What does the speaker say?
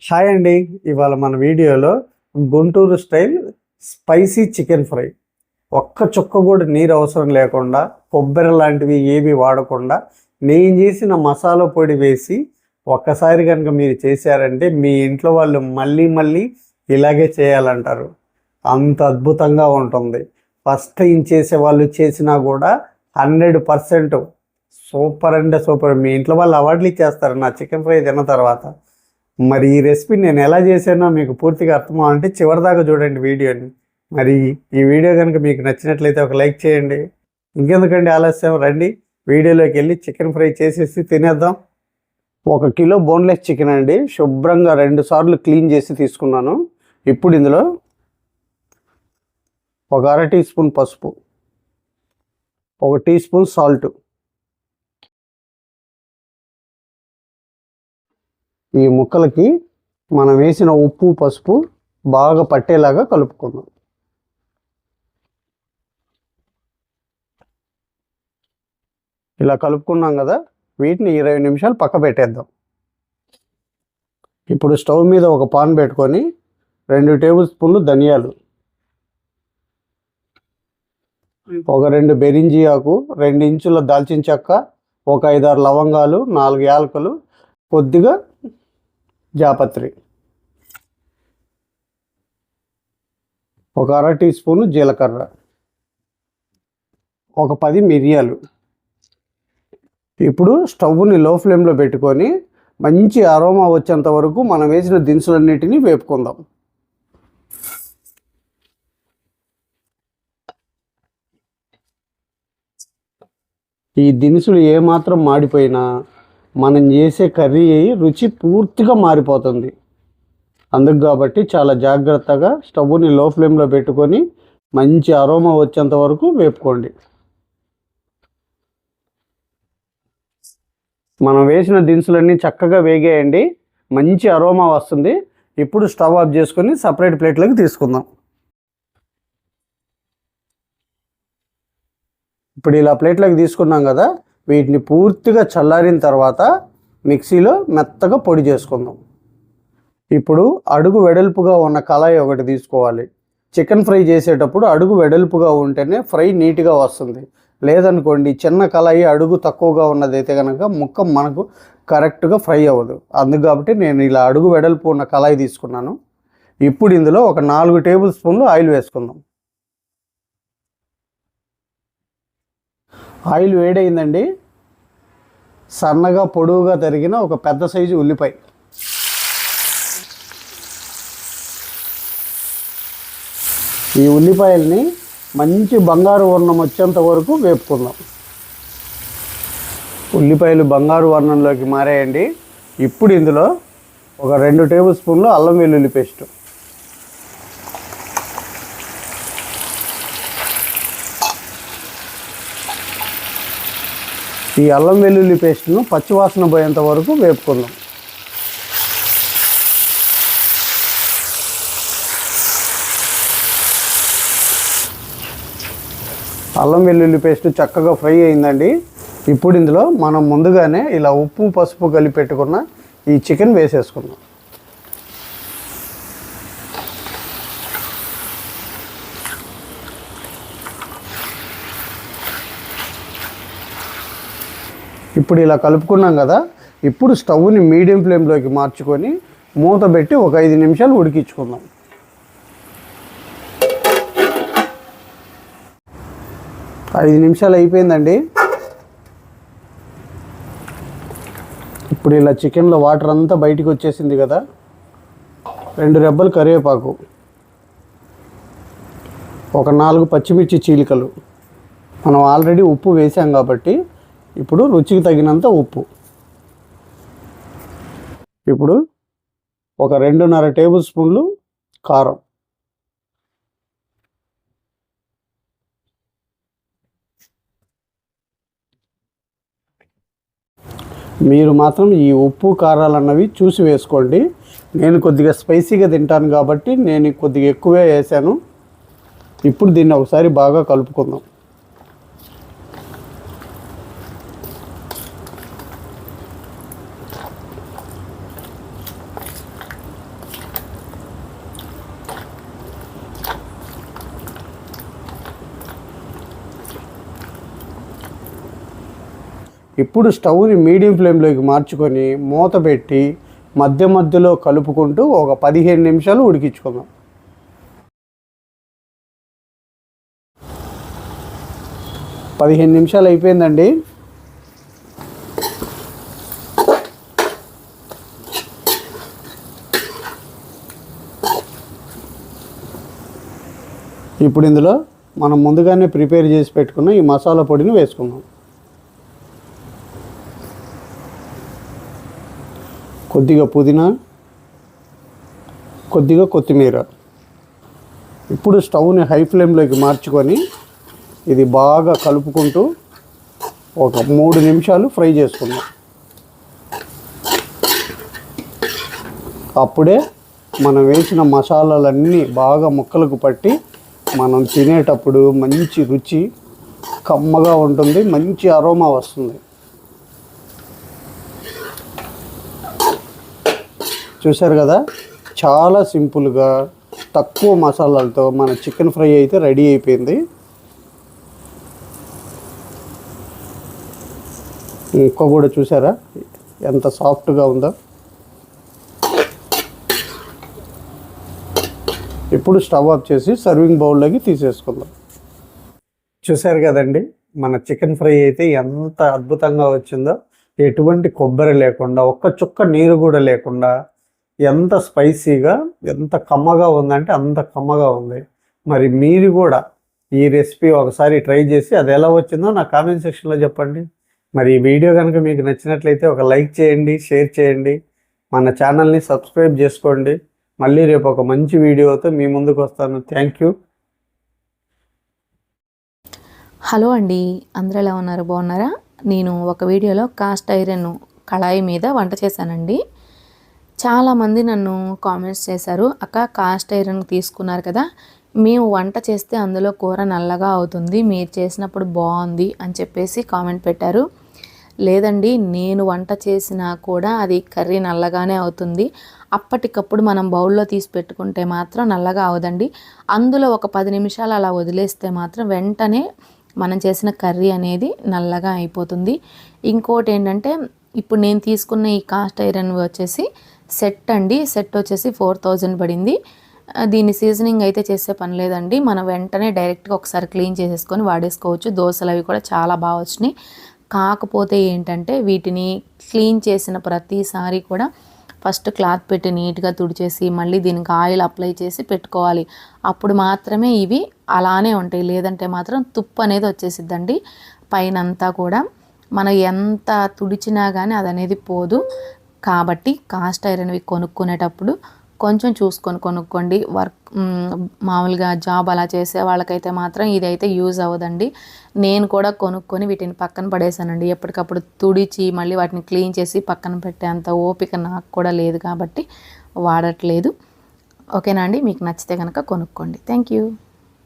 Hi అండి. ఇవాళ మన వీడియోలో Guntur style spicy chicken fry. ఒక్క చుక్క కూడా నీరు అవసరం లేకుండా కొబ్బరి లాంటివి ఏవి వాడకుండా నేను చేసిన మసాలా పొడి వేసి ఒక్కసారి కనుక మీరు చేశారంటే మీ ఇంట్లో వాళ్ళు మళ్ళీ మళ్ళీ ఇలాగే చేయాలంటారు. అంత అద్భుతంగా ఉంటుంది. ఫస్ట్ టైం చేసే వాళ్ళు చేసినా కూడా హండ్రెడ్ పర్సెంట్ సూపర్ అంటే సూపర్. మీ ఇంట్లో వాళ్ళు అవార్డులు ఇచ్చేస్తారు నా చికెన్ ఫ్రై తిన్న తర్వాత. మరి ఈ రెసిపీ నేను ఎలా చేశానో మీకు పూర్తిగా అర్థమవునంటే చివరిదాకా చూడండి వీడియోని. మరి ఈ వీడియో కనుక మీకు నచ్చినట్లయితే ఒక లైక్ చేయండి. ఇంకెందుకండి ఆలస్యం? రండి. వీడియోలోకి వెళ్ళి చికెన్ ఫ్రై చేసేసి తినేద్దాం. ఒక కిలో బోన్లెస్ చికెన్ అండి. శుభ్రంగా రెండు సార్లు క్లీన్ చేసి తీసుకున్నాను. ఇప్పుడు ఇందులో ఒక అర టీ స్పూన్ పసుపు ఒక టీ స్పూన్ సాల్ట్ ఈ ముక్కలకి మనం వేసిన ఉప్పు పసుపు బాగా పట్టేలాగా కలుపుకుందాం. ఇలా కలుపుకున్నాం కదా వీటిని ఇరవై నిమిషాలు పక్క పెట్టేద్దాం. ఇప్పుడు స్టవ్ మీద ఒక పాన్ పెట్టుకొని రెండు టేబుల్ స్పూన్లు ధనియాలు ఒక రెండు బెరింజి ఆకు రెండు ఇంచుల దాల్చిన చెక్క ఒక ఐదారు లవంగాలు నాలుగు యాలకులు కొద్దిగా జాపత్రి. ఒక అర టీ స్పూను జీలకర్ర. ఒక పది మిరియాలు. ఇప్పుడు స్టవ్ని లో ఫ్లేమ్లో పెట్టుకొని మంచి అరోమా వచ్చేంత వరకు మనం వేసిన దినుసులన్నిటినీ వేపుకుందాం. ఈ దినుసులు ఏమాత్రం మాడిపోయినా మనం చేసే కర్రీ రుచి పూర్తిగా మారిపోతుంది. అందుకు కాబట్టి చాలా జాగ్రత్తగా స్టవ్ని లో ఫ్లేమ్లో పెట్టుకొని మంచి అరోమా వచ్చేంత వరకు వేపుకోండి. మనం వేసిన దినుసులన్నీ చక్కగా వేగేయండి. మంచి అరోమా వస్తుంది. ఇప్పుడు స్టవ్ ఆఫ్ చేసుకొని సపరేట్ ప్లేట్లోకి తీసుకుందాం. ఇప్పుడు ఇలా ప్లేట్లోకి తీసుకున్నాం కదా వీటిని పూర్తిగా చల్లారిన తర్వాత మిక్సీలో మెత్తగా పొడి చేసుకుందాం. ఇప్పుడు అడుగు వెడల్పుగా ఉన్న కళాయి ఒకటి తీసుకోవాలి. చికెన్ ఫ్రై చేసేటప్పుడు అడుగు వెడల్పుగా ఉంటేనే ఫ్రై నీట్గా వస్తుంది. లేదనుకోండి చిన్న కళాయి అడుగు తక్కువగా ఉన్నదైతే కనుక ముక్క మనకు కరెక్ట్గా ఫ్రై అవ్వదు. అందుకు కాబట్టి నేను ఇలా అడుగు వెడల్పు ఉన్న కళాయి తీసుకున్నాను. ఇప్పుడు ఇందులో ఒక నాలుగు టేబుల్ స్పూన్లు ఆయిల్ వేసుకుందాం. ఆయిల్ వేడైందండి. సన్నగా పొడవుగా తరిగిన ఒక పెద్ద సైజు ఉల్లిపాయ. ఈ ఉల్లిపాయల్ని మంచి బంగారు వర్ణం వచ్చేంత వరకు వేపుకుందాం. ఉల్లిపాయలు బంగారు వర్ణంలోకి మారాయండి. ఇప్పుడు ఇందులో ఒక రెండు టేబుల్ స్పూన్లు అల్లం వెల్లుల్లి పేస్టు. ఈ అల్లం వెల్లుల్లి పేస్ట్ను పచ్చివాసన పోయేంత వరకు వేపుకుందాం. అల్లం వెల్లుల్లి పేస్ట్ చక్కగా ఫ్రై అయిందండి. ఇప్పుడు ఇందులో మనం ముందుగానే ఇలా ఉప్పు పసుపు కలిపి పెట్టుకున్న ఈ చికెన్ వేసేసుకుందాం. ఇప్పుడు ఇలా కలుపుకున్నాం కదా ఇప్పుడు స్టవ్ని మీడియం ఫ్లేమ్లోకి మార్చుకొని మూత పెట్టి ఒక ఐదు నిమిషాలు ఉడికించుకుందాం. ఐదు నిమిషాలు అయిపోయిందండి. ఇప్పుడు ఇలా చికెన్లో వాటర్ అంతా బయటికి వచ్చేసింది కదా రెండు రెబ్బలు కరివేపాకు ఒక నాలుగు పచ్చిమిర్చి చీలికలు. మనం ఆల్రెడీ ఉప్పు వేసాం కాబట్టి ఇప్పుడు రుచికి తగినంత ఉప్పు. ఇప్పుడు ఒక రెండున్నర టేబుల్ స్పూన్లు కారం. మీరు మాత్రం ఈ ఉప్పు కారాలు అన్నవి చూసి వేసుకోండి. నేను కొద్దిగా స్పైసీగా తింటాను కాబట్టి నేను కొద్దిగా ఎక్కువే వేసాను. ఇప్పుడు దీన్ని ఒకసారి బాగా కలుపుకుందాం. ఇప్పుడు స్టవ్ని మీడియం ఫ్లేమ్లోకి మార్చుకొని మూత పెట్టి మధ్య మధ్యలో కలుపుకుంటూ ఒక పదిహేను నిమిషాలు ఉడికించుకుందాం. పదిహేను నిమిషాలు అయిపోయిందండి. ఇప్పుడు ఇందులో మనం ముందుగానే ప్రిపేర్ చేసి పెట్టుకున్న ఈ మసాలా పొడిని వేసుకుందాం. కొద్దిగా పుదీనా కొద్దిగా కొత్తిమీర. ఇప్పుడు స్టవ్ని హై ఫ్లేమ్లోకి మార్చుకొని ఇది బాగా కలుపుకుంటూ ఒక మూడు నిమిషాలు ఫ్రై చేసుకుందాం. అప్పుడే మనం వేసిన మసాలాలన్నీ బాగా ముక్కలకు పట్టి మనం తినేటప్పుడు మంచి రుచి కమ్మగా ఉంటుంది మంచి అరోమా వస్తుంది. చూశారు కదా? చాలా సింపుల్గా తక్కువ మసాలాలతో మన చికెన్ ఫ్రై అయితే రెడీ అయిపోయింది. ఇంకో కూడా చూసారా ఎంత సాఫ్ట్గా ఉందో. ఇప్పుడు స్టవ్ ఆఫ్ చేసి సర్వింగ్ బౌల్లోకి తీసేసుకుందాం. చూశారు కదండి? మన చికెన్ ఫ్రై అయితే ఎంత అద్భుతంగా వచ్చిందో. ఎటువంటి కొబ్బరి లేకుండా ఒక్క చుక్క నీరు కూడా లేకుండా ఎంత స్పైసీగా ఎంత కమ్మగా ఉందంటే అంత కమ్మగా ఉంది. మరి మీరు కూడా ఈ రెసిపీ ఒకసారి ట్రై చేసి అది ఎలా వచ్చిందో నా కామెంట్ సెక్షన్లో చెప్పండి. మరి ఈ వీడియో కనుక మీకు నచ్చినట్లయితే ఒక లైక్ చేయండి షేర్ చేయండి. మన ఛానల్ని సబ్స్క్రైబ్ చేసుకోండి. మళ్ళీ రేపు ఒక మంచి వీడియోతో మీ ముందుకు వస్తాను. Thank you. హలో అండి అందరు ఎలా ఉన్నారు? బాగున్నారా? నేను ఒక వీడియోలో కాస్ట్ ఐరన్ కళాయి మీద వంట చేశానండి. చాలామంది నన్ను కామెంట్స్ చేశారు అక్క కాస్ట్ ఐరన్ తీసుకున్నారు కదా మేము వంట చేస్తే అందులో కూర నల్లగా అవుతుంది మీరు చేసినప్పుడు బాగుంది అని చెప్పేసి కామెంట్ పెట్టారు. లేదండి నేను వంట చేసినా కూడా అది కర్రీ నల్లగానే అవుతుంది. అప్పటికప్పుడు మనం బౌల్లో తీసి పెట్టుకుంటే మాత్రం నల్లగా అవదండి. అందులో ఒక పది నిమిషాలు అలా వదిలేస్తే మాత్రం వెంటనే మనం చేసిన కర్రీ అనేది నల్లగా అయిపోతుంది. ఇంకోటి ఏంటంటే ఇప్పుడు నేను తీసుకున్న ఈ కాస్ట్ ఐరన్ వచ్చేసి సెట్ అండి. సెట్ వచ్చేసి ఫోర్ థౌజండ్ పడింది. దీన్ని సీజనింగ్ అయితే చేసే పని లేదండి. మనం వెంటనే డైరెక్ట్గా ఒకసారి క్లీన్ చేసేసుకొని వాడేసుకోవచ్చు. దోశలు అవి కూడా చాలా బాగా వచ్చినాయి. కాకపోతే ఏంటంటే వీటిని క్లీన్ చేసిన ప్రతిసారి కూడా ఫస్ట్ క్లాత్ పెట్టి నీట్గా తుడిచేసి మళ్ళీ దీనికి ఆయిల్ అప్లై చేసి పెట్టుకోవాలి. అప్పుడు మాత్రమే ఇవి అలానే ఉంటాయి. లేదంటే మాత్రం తుప్పు అనేది వచ్చేసిద్దండి. పైనంతా కూడా. మనం ఎంత తుడిచినా కానీ అది అనేది పోదు. కాబట్టి కాస్ట్ ఐరన్వి కొనుక్కునేటప్పుడు కొంచెం చూసుకొని కొనుక్కోండి. వర్క్ మామూలుగా జాబ్ అలా చేసే వాళ్ళకైతే మాత్రం ఇదైతే యూజ్ అవ్వదండి. నేను కూడా కొనుక్కొని వీటిని పక్కన పడేసానండి. ఎప్పటికప్పుడు తుడిచి మళ్ళీ వాటిని క్లీన్ చేసి పక్కన పెట్టేంత ఓపిక నాకు కూడా లేదు కాబట్టి వాడట్లేదు. ఓకేనా అండి? మీకు నచ్చితే కనుక కొనుక్కోండి. Thank you.